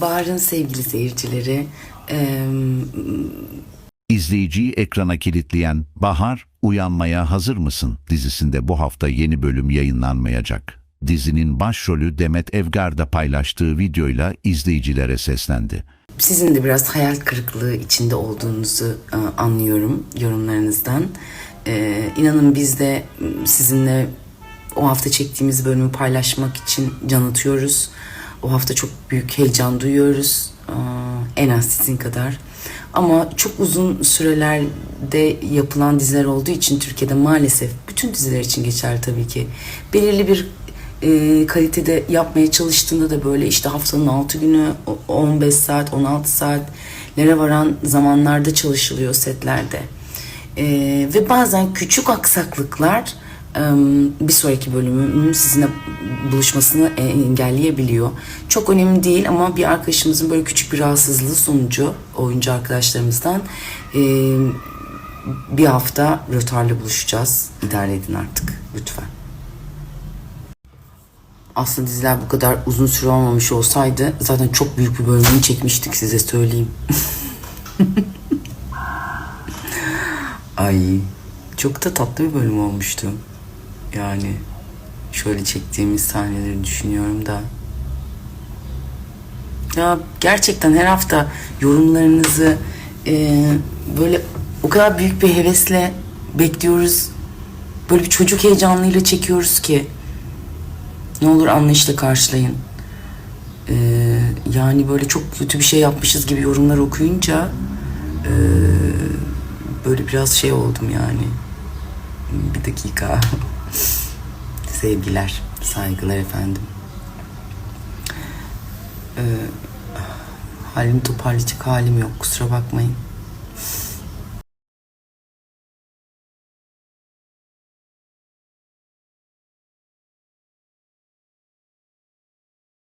Bahar'ın sevgili seyircileri, e, İzleyiciyi ekrana kilitleyen Bahar Uyanmaya Hazır mısın dizisinde bu hafta yeni bölüm yayınlanmayacak. Dizinin başrolü Demet Evgar'da paylaştığı videoyla izleyicilere seslendi. sizin de biraz hayal kırıklığı içinde olduğunuzu e, anlıyorum yorumlarınızdan. E, inanın biz de sizinle o hafta çektiğimiz bölümü paylaşmak için can atıyoruz. O hafta çok büyük heyecan duyuyoruz. En az sizin kadar. Ama çok uzun sürelerde yapılan diziler olduğu için Türkiye'de maalesef bütün diziler için geçerli tabii ki. Belirli bir e, kalitede yapmaya çalıştığında da böyle işte haftanın 6 günü o- 15 saat 16 saatlere varan zamanlarda çalışılıyor setlerde. E, ve bazen küçük aksaklıklar bir sonraki bölümün sizinle buluşmasını e, engelleyebiliyor. Çok önemli değil ama bir arkadaşımızın böyle küçük bir rahatsızlığı sonucu oyuncu arkadaşlarımızdan bir hafta rötarla buluşacağız. İdare edin artık lütfen. Aslında diziler bu kadar uzun süre olmamış olsaydı zaten çok büyük bir bölümünü çekmiştik size söyleyeyim. Ay çok da tatlı bir bölüm olmuştu. Yani şöyle çektiğimiz sahneleri düşünüyorum da. Ya gerçekten her hafta yorumlarınızı e, böyle o kadar büyük bir hevesle bekliyoruz. Böyle bir çocuk heyecanıyla çekiyoruz ki. Ne olur anlayışla karşılayın. Ee, yani böyle çok kötü bir şey yapmışız gibi yorumlar okuyunca ee, böyle biraz şey oldum yani. Bir dakika. Sevgiler, saygılar efendim. Ee, halimi toparlayacak halim yok kusura bakmayın.